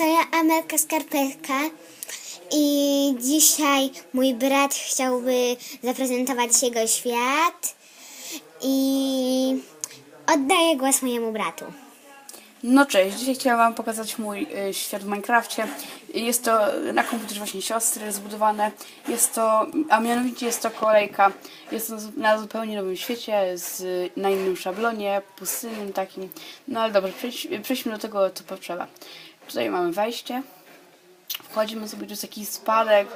to ja Amelka Skarpetka i dzisiaj mój brat chciałby zaprezentować jego świat i oddaję głos mojemu bratu. No cześć, dzisiaj chciałam wam pokazać mój y, świat w Minecrafcie. Jest to na komputerze właśnie siostry zbudowane. Jest to, a mianowicie jest to kolejka. Jest to na zupełnie nowym świecie, z, na innym szablonie, pustynnym takim. No ale dobrze, przejdź, przejdźmy do tego, co potrzeba. Tutaj mamy wejście. Wchodzimy sobie, tu jest jakiś spadek.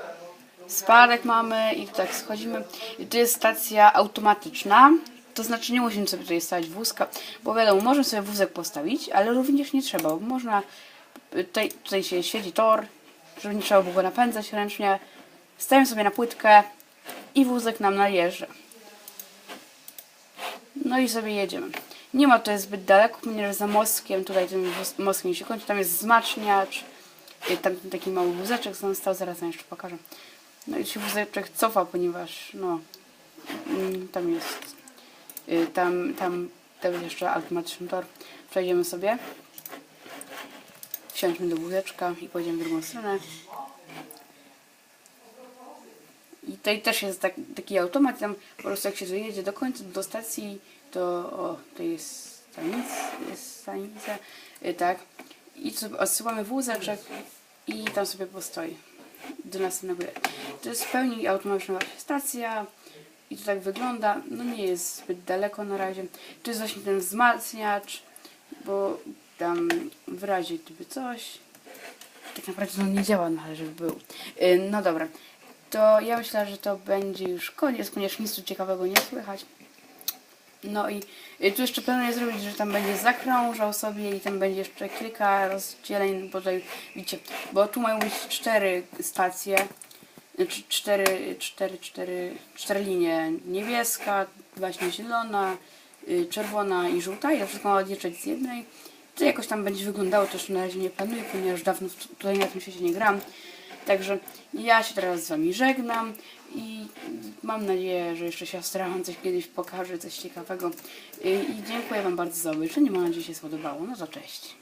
Spadek mamy i tak schodzimy. I jest stacja automatyczna. To znaczy nie musimy sobie tutaj stawiać wózka, bo wiadomo, możemy sobie wózek postawić, ale również nie trzeba, bo można, tutaj, tutaj się świeci tor, żeby nie trzeba było go napędzać ręcznie. Stawiam sobie na płytkę i wózek nam najeżdża. No i sobie jedziemy. Nie ma to zbyt daleko, ponieważ za mostkiem, tutaj tym mostkiem się kończy, tam jest zmaczniacz, y, tam taki mały wózeczek został, zaraz wam jeszcze pokażę. No i się wózeczek cofa, ponieważ no, mm, tam jest Y, Tam, tam, tam jest jeszcze automatyczny tor. Przejdziemy sobie. Wsiądźmy do wózeczka i pojedziemy w drugą stronę. Tutaj też jest tak, taki automat, tam po prostu jak się dojedzie do końca, do stacji, to o, to jest stanica, y, tak. I sobie odsyłamy wózeczek i tam sobie postoi do następnego. To jest w pełni automatyczna stacja i to tak wygląda. No nie jest zbyt daleko na razie. Tu jest właśnie ten wzmacniacz, bo tam w razie gdyby coś. Tak naprawdę on nie działa, no ale żeby był. Yy, No dobra. To ja myślę, że to będzie już koniec, ponieważ nic tu ciekawego nie słychać. No i tu jeszcze planuję zrobić, że tam będzie zakrążał sobie i tam będzie jeszcze kilka rozdzieleń, bo tutaj widzicie, bo tu mają być cztery stacje, znaczy cztery, cztery, cztery, cztery linie, niebieska, właśnie zielona, y, czerwona i żółta i to wszystko ma odliczać z jednej. To jakoś tam będzie wyglądało, jeszcze na razie nie planuję, ponieważ dawno tutaj na tym świecie nie gram. Także ja się teraz z Wami żegnam i mam nadzieję, że jeszcze siostra Wam coś kiedyś pokaże, coś ciekawego. I dziękuję Wam bardzo za obejrzenie. Mam nadzieję, że się spodobało. No to cześć.